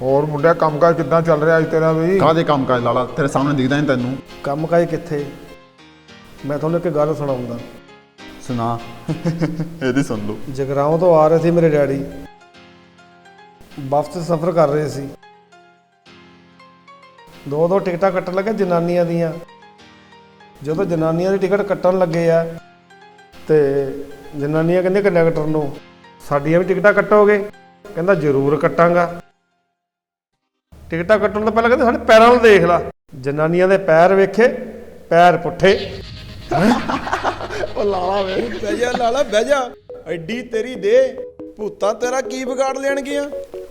ਹੋਰ ਮੁੰਡਿਆ ਕੰਮਕਾਜ ਕਿੱਦਾਂ ਚੱਲ ਰਿਹਾ ਅੱਜ ਤੇਰਾ ਬਈ ਕਾਹਦੇ ਕੰਮ ਕਾਜ ਲਾਲਾ? ਤੇਰੇ ਸਾਹਮਣੇ ਦਿਖਦਾ ਨਹੀਂ ਤੈਨੂੰ। ਕੰਮ ਕਾਜ ਕਿੱਥੇ? ਮੈਂ ਤੁਹਾਨੂੰ ਇੱਕ ਗੱਲ ਸੁਣਾਉਂਦਾ। ਸੁਣਾ। ਇਹਦੀ ਸੁਣ ਲਓ। ਜਗਰਾਉਂ ਤੋਂ ਆ ਰਹੇ ਸੀ ਮੇਰੇ ਡੈਡੀ। ਬੱਸ 'ਚ ਸਫ਼ਰ ਕਰ ਰਹੇ ਸੀ। ਦੋ ਦੋ ਟਿਕਟਾਂ ਕੱਟਣ ਲੱਗੇ ਜਨਾਨੀਆਂ ਦੀਆਂ। ਜਦੋਂ ਜਨਾਨੀਆਂ ਦੀ ਟਿਕਟ ਕੱਟਣ ਲੱਗੇ ਆ ਤੇ ਜਨਾਨੀਆਂ ਕਹਿੰਦੇ ਕੰਡਕਟਰ ਨੂੰ ਸਾਡੀਆਂ ਵੀ ਟਿਕਟਾਂ ਕੱਟੋਗੇ? ਕਹਿੰਦਾ ਜ਼ਰੂਰ ਕੱਟਾਂਗਾ। ਟਿਕਟਾਂ ਕੱਟਣ ਤੋਂ ਪਹਿਲਾਂ ਕਹਿੰਦੇ ਸਾਡੇ ਪੈਰਾਂ ਨੂੰ ਦੇਖ ਲਾ। ਜਨਾਨੀਆਂ ਦੇ ਪੈਰ ਵੇਖੇ ਪੈਰ ਪੁੱਠੇ। ਉਹ ਲਾਲਾ ਵੇ ਬਹਿ ਜਾ ਲਾਲਾ ਬਹਿ ਜਾ। ਐਡੀ ਤੇਰੀ ਦੇ ਭੂਤਾਂ ਤੇਰਾ ਕੀ ਵਿਗਾੜ ਲੈਣਗੀਆਂ?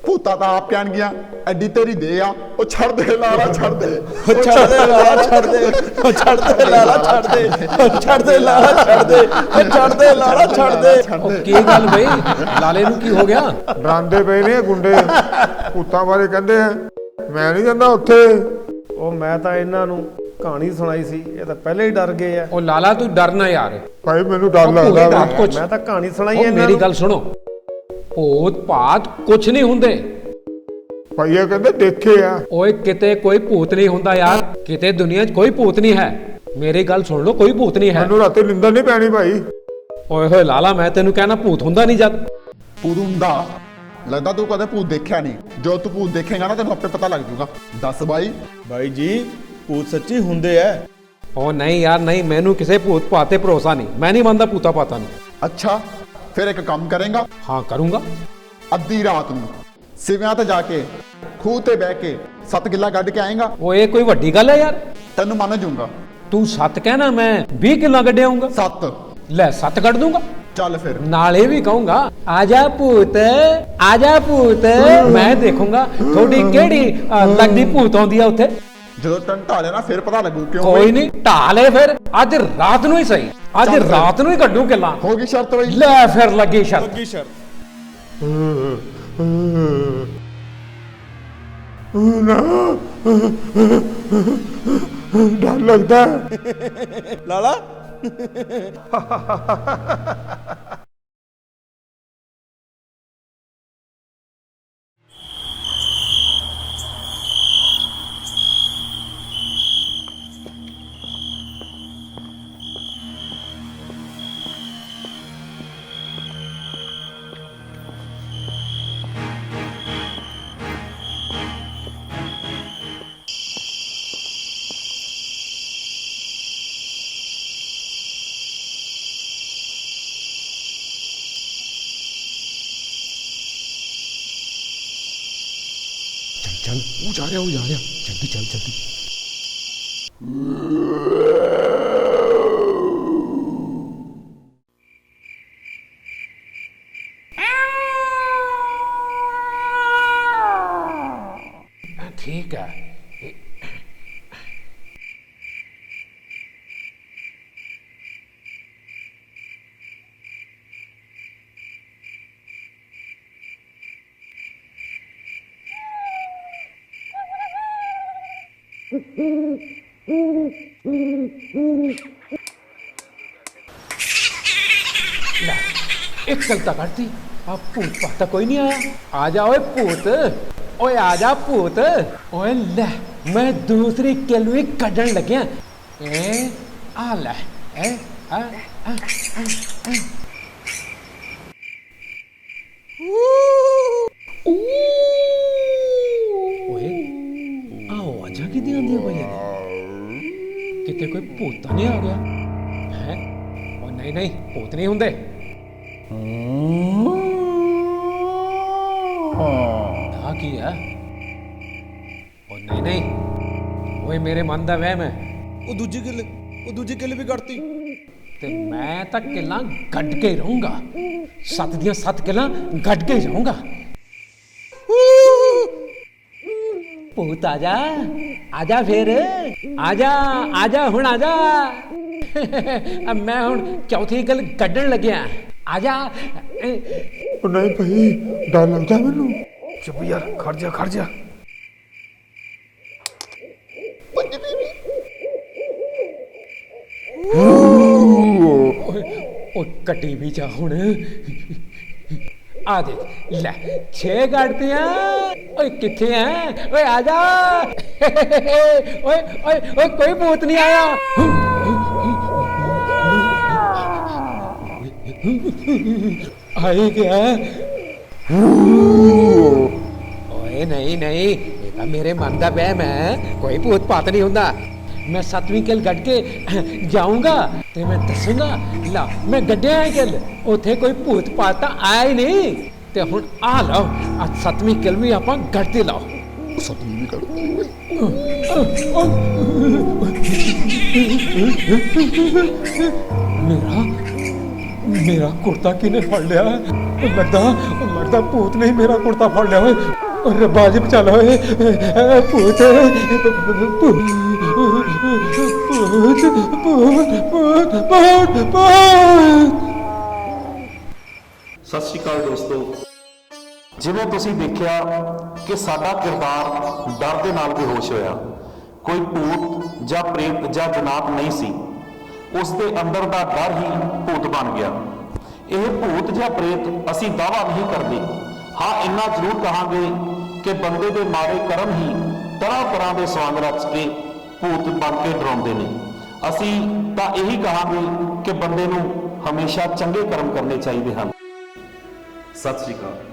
ਭੂਤਾ ਤਾਂ ਆਪ ਕਹਿਣ ਗਿਆ ਐਡੀ ਤੇਰੀ ਦੇ ਆ ਉਹ ਛੱਡ ਦੇ ਲਾਲਾ ਛੱਡ ਦੇ। ਉਹ ਛੱਡ ਦੇ ਲਾਲਾ ਛੱਡ ਦੇ। ਉਹ ਛੱਡ ਦੇ ਲਾਲਾ ਛੱਡ ਦੇ। ਉਹ ਛੱਡ ਦੇ ਲਾਲਾ ਛੱਡ ਦੇ। ਉਹ ਛੱਡ ਦੇ ਲਾਲਾ ਛੱਡ ਦੇ। ਉਹ ਕੀ ਗੱਲ ਬਈ? ਲਾਲੇ ਨੂੰ ਕੀ ਹੋ ਗਿਆ? ਡਰਾਉਂਦੇ ਪਏ ਨੇ ਗੁੰਡੇ। ਭੂਤਾਂ ਬਾਰੇ ਕਹਿੰਦੇ ਆ। ਮੈਂ ਨਹੀਂ ਜਾਂਦਾ ਉੱਥੇ। ਉਹ ਮੈਂ ਤਾਂ ਇਹਨਾਂ ਨੂੰ ਕਹਾਣੀ ਸੁਣਾਈ ਸੀ ਇਹ ਤਾਂ ਪਹਿਲੇ ਹੀ ਡਰ ਗਏ ਆ। ਉਹ ਲਾਲਾ ਤੂੰ ਡਰਨਾ ਯਾਰ। ਭਾਈ ਮੈਨੂੰ ਡਰ ਲੱਗਦਾ। ਕੁਛ ਮੈਂ ਤਾਂ ਕਹਾਣੀ ਸੁਣਾਈ ਉਹ ਇਹਨਾਂ ਮੇਰੀ ਨੂੰ। ਗੱਲ ਸੁਣੋ। ਭੂਤ ਭਾਤ ਕੁਛ ਨਹੀਂ ਹੁੰਦੇ। ਭਾਈ ਇਹ ਕਹਿੰਦੇ ਦੇਖੇ ਆ। ਓਏ ਕਿਤੇ ਕੋਈ ਭੂਤ ਨਹੀਂ ਹੁੰਦਾ ਯਾਰ। ਕਿਤੇ ਦੁਨੀਆ 'ਚ ਕੋਈ ਭੂਤ ਨਹੀਂ ਹੈ। ਮੇਰੀ ਗੱਲ ਸੁਣ ਲਓ ਕੋਈ ਭੂਤ ਨਹੀਂ ਹੈ। ਮੈਨੂੰ ਰਾਤੀ ਨਿੰਦਰ ਨਹੀਂ ਪੈਣੀ ਭਾਈ। ਓਏ ਹੋਏ ਲਾਲਾ ਮੈਂ ਤੈਨੂੰ ਕਹਿਣਾ ਭੂਤ ਹੁੰਦਾ ਨਹੀਂ ਜਦ। ਹੁੰਦਾ। ਲੱਗਦਾ ਤੂੰ ਕਦੇ ਭੂਤ ਦੇਖਿਆ ਨਹੀਂ। ਜੋ ਤੂੰ ਭੂਤ ਦੇਖੇਗਾ ਨਾ ਤੈਨੂੰ ਆਪੇ ਪਤਾ ਲੱਗ ਜਾਊਗਾ। ਦੱਸ ਬਾਈ। ਬਾਈ ਜੀ ਭੂਤ ਸੱਚੀ ਹੁੰਦੇ ਐ। ਓ ਨਹੀਂ ਯਾਰ ਨਹੀਂ ਮੈਨੂੰ ਕਿਸੇ ਭੂਤ ਭਾਤ ਤੇ ਭਰੋਸਾ ਨਹੀਂ। ਮੈਂ ਨਹੀਂ ਮੰਨਦਾ ਭੂਤਾ ਭਾਤਾਂ ਨੂੰ। ਅੱਛਾ ਫਿਰ ਇੱਕ ਕੰਮ ਕਰੇਗਾ। ਹਾਂ ਕਰੂੰਗਾ। ਅੱਧੀ ਰਾਤ ਨੂੰ ਸਿਵਿਆਂ ਤੇ ਜਾ ਕੇ ਖੂਹ ਤੇ ਬਹਿ ਕੇ ਸੱਤ ਗਿੱਲਾ ਕੱਢ ਕੇ ਆਏਗਾ। ਓਏ ਕੋਈ ਵੱਡੀ ਗੱਲ ਹੈ ਯਾਰ। ਤੈਨੂੰ ਮੰਨ ਜਾਊਗਾ। ਤੂੰ ਸੱਤ ਕਹਿਣਾ ਮੈਂ 20 ਕਿੱਲਾ ਕੱਢਿਆ ਆਉਂਗਾ ਸੱਤ। ਲੈ ਸੱਤ ਕੱਢ ਦੂੰਗਾ। ਚੱਲ ਫਿਰ ਨਾਲੇ ਵੀ ਕਹੂੰਗਾ ਆਜਾ ਭੂਤ ਆਜਾ ਭੂਤ ਮੈਂ ਦੇਖੂੰਗਾ ਤੁਹਾਡੀ ਕਿਹੜੀ ਅ, ਲੱਗਦੀ ਭੂਤ ਆਉਂਦੀ ਆ ਉੱਥੇ ਜਦੋਂ ਟੰਨ ਢਾਲਿਆ ਨਾ ਫਿਰ ਪਤਾ ਲੱਗੂ ਕਿਉਂ ਕੋਈ? ਨਹੀਂ ਢਾਲੇ ਫਿਰ ਅੱਜ ਰਾਤ ਨੂੰ ਹੀ ਸਹੀ ਅੱਜ ਚੱਲ ਫਿਰ। ਰਾਤ ਨੂੰ ਹੀ ਕੱਢੂ ਕਿੱਲਾ ਹੋ ਗਈ ਸ਼ਰਤ ਬਈ ਲੈ ਫਿਰ ਲੱਗੀ ਸ਼ਰਤ ਲੱਗੀ ਸ਼ਰ ਨਾ ਡਰ ਲੱਗਦਾ ਲਾਲਾ ハハハハハ ਚੱਲ ਉਹ ਜਾ ਰਿਹਾ ਉਹ ਜਾ ਰਿਹਾ ਜਲਦੀ ਚੱਲ ਜਲਦੀ ਠੀਕ ਹੈ ਲੈ ਇੱਕ ਗੱਲ ਤਾਂ ਆ ਭੂਤ ਪਾਤਾ ਕੋਈ ਨਹੀਂ ਆਇਆ। ਆ ਜਾ ਓਏ ਭੂਤ ਓਏ ਆ ਜਾ ਭੂਤ। ਓਏ ਲੈ ਮੈਂ ਦੂਸਰੀ ਕਿਲ ਵੀ ਕੱਢਣ ਲੱਗਿਆ। ਏ ਆ ਲੈ ਏ ਆ ਆ ਆ, ਆ। ਕਿਤੇ ਕੋਈ ਭੂਤ ਤਾਂ ਨਹੀਂ ਆ ਗਿਆ? ਹੈ? ਉਹ ਨਹੀਂ ਨਹੀਂ ਭੂਤ ਨਹੀਂ ਹੁੰਦੇ। ਆ ਕੀ ਹੈ ਉਹ ਨਹੀਂ ਨਹੀਂ। ਓਏ ਮੇਰੇ ਮਨ ਦਾ ਵਹਿਮ ਹੈ। ਉਹ ਦੂਜੀ ਕਿੱਲ ਉਹ ਦੂਜੀ ਕਿੱਲ ਵੀ ਕੱਢਤੀ। ਤੇ ਮੈਂ ਤਾਂ ਕਿੱਲਾਂ ਗੱਡ ਕੇ ਰਹੂੰਗਾ। ਸੱਤ ਦੀਆਂ ਸੱਤ ਕਿੱਲਾਂ ਗੱਡ ਕੇ ਰਹੂੰਗਾ। ਭੂਤ ਆ ਜਾ। ਆ ਜਾ ਫੇਰ। ਆ ਜਾ ਆ ਜਾ ਹੁਣ ਆ ਜਾ ਅਬ ਮੈਂ ਹੁਣ ਚੌਥੀ ਗੱਲ ਕੱਢਣ ਲੱਗਿਆ। ਆ ਜਾ ਉਹ ਨਹੀਂ ਭਾਈ ਡਰ ਲੱਗਦਾ ਮੈਨੂੰ। ਚੁੱਪ ਯਾਰ ਖੜ ਜਾ ਖੜ ਜਾ। ਉਹ ਕੱਟੀ ਵੀ ਜਾ ਹੁਣ। ਆ ਦੇ ਲੈ ਛੇ ਕੱਢਤੀਆਂ ਓਏ ਕਿੱਥੇ ਐ ਓਏ ਆ ਜਾ ਓਏ ਓਏ ਓਏ ਕੋਈ ਭੂਤ ਨਹੀਂ ਆਇਆ ਆਏ ਗਿਆ ਓਏ ਨਹੀਂ ਨਹੀਂ ਇਹ ਤਾਂ ਮੇਰੇ ਮਨ ਦਾ ਵਹਿਮ ਹੈ ਕੋਈ ਭੂਤ ਪਾਤ ਨਹੀਂ ਹੁੰਦਾ ਮੈਂ ਸਤਵੀਂ ਕਿਲ ਗੱਡ ਕੇ ਜਾਊਂਗਾ ਤੇ ਮੈਂ ਦੱਸੂਗਾ ਲਾ ਮੈਂ ਗੱਡਿਆ ਹੈ ਕਿਲ ਉੱਥੇ ਕੋਈ ਭੂਤ ਪਾਤ ਤਾਂ ਆਇਆ ਹੀ ਨਹੀਂ ਤੇ ਹੁਣ ਆ ਲਓ ਆ ਸਤਵੀਂ ਕਿਲ ਵੀ ਆਪਾਂ ਗੱਡਦੇ ਲਾਓ ਸਤਵੀਂ ਵੀ ਕਰ ਮੇਰਾ ਮੇਰਾ ਕੁੜਤਾ ਕਿਨੇ ਫੜ ਲਿਆ ਲੱਗਦਾ ਲੱਗਦਾ ਭੂਤ ਨੇ ਮੇਰਾ ਕੁੜਤਾ ਫੜ ਲਿਆ ਓਏ ਰੱਬਾ ਜੀ ਬਚਾ ਲੈ ਓਏ ਭੂਤ ਭੂਤ ਭੂਤ ਭੂਤ ਭੂਤ ਸਤਿ ਸ਼੍ਰੀ ਅਕਾਲ ਦੋਸਤੋ। ਜਿਵੇਂ ਤੁਸੀਂ ਦੇਖਿਆ ਕਿ ਸਾਡਾ ਕਿਰਦਾਰ ਡਰ ਦੇ ਨਾਲ ਬੇਹੋਸ਼ ਹੋਇਆ। ਕੋਈ ਭੂਤ ਜਾਂ ਪ੍ਰੇਤ ਜਾਂ ਜਨਾਤ ਨਹੀਂ ਸੀ। ਉਸ ਦੇ ਅੰਦਰ ਦਾ ਡਰ ਹੀ ਭੂਤ ਬਣ ਗਿਆ। ਇਹ ਭੂਤ ਜਾਂ ਪ੍ਰੇਤ ਅਸੀਂ ਦਾਵਾ ਨਹੀਂ ਕਰਦੇ। ਹਾਂ, ਇੰਨਾ ਜ਼ਰੂਰ ਕਹਾਂਗੇ ਕਿ ਬੰਦੇ ਦੇ ਮਾੜੇ ਕਰਮ ਹੀ ਤਰ੍ਹਾਂ ਤਰ੍ਹਾਂ ਦੇ ਸਵਾਂਗ ਰਚ ਕੇ ਭੂਤ ਬਣ ਕੇ ਡਰਾਉਂਦੇ ਨੇ। ਅਸੀਂ ਤਾਂ ਇਹੀ ਕਹਾਂਗੇ ਕਿ ਬੰਦੇ ਨੂੰ ਹਮੇਸ਼ਾ ਚੰਗੇ ਕਰਮ ਕਰਨੇ ਚਾਹੀਦੇ ਹਨ। ਸਤਿ ਸ਼੍ਰੀ ਅਕਾਲ।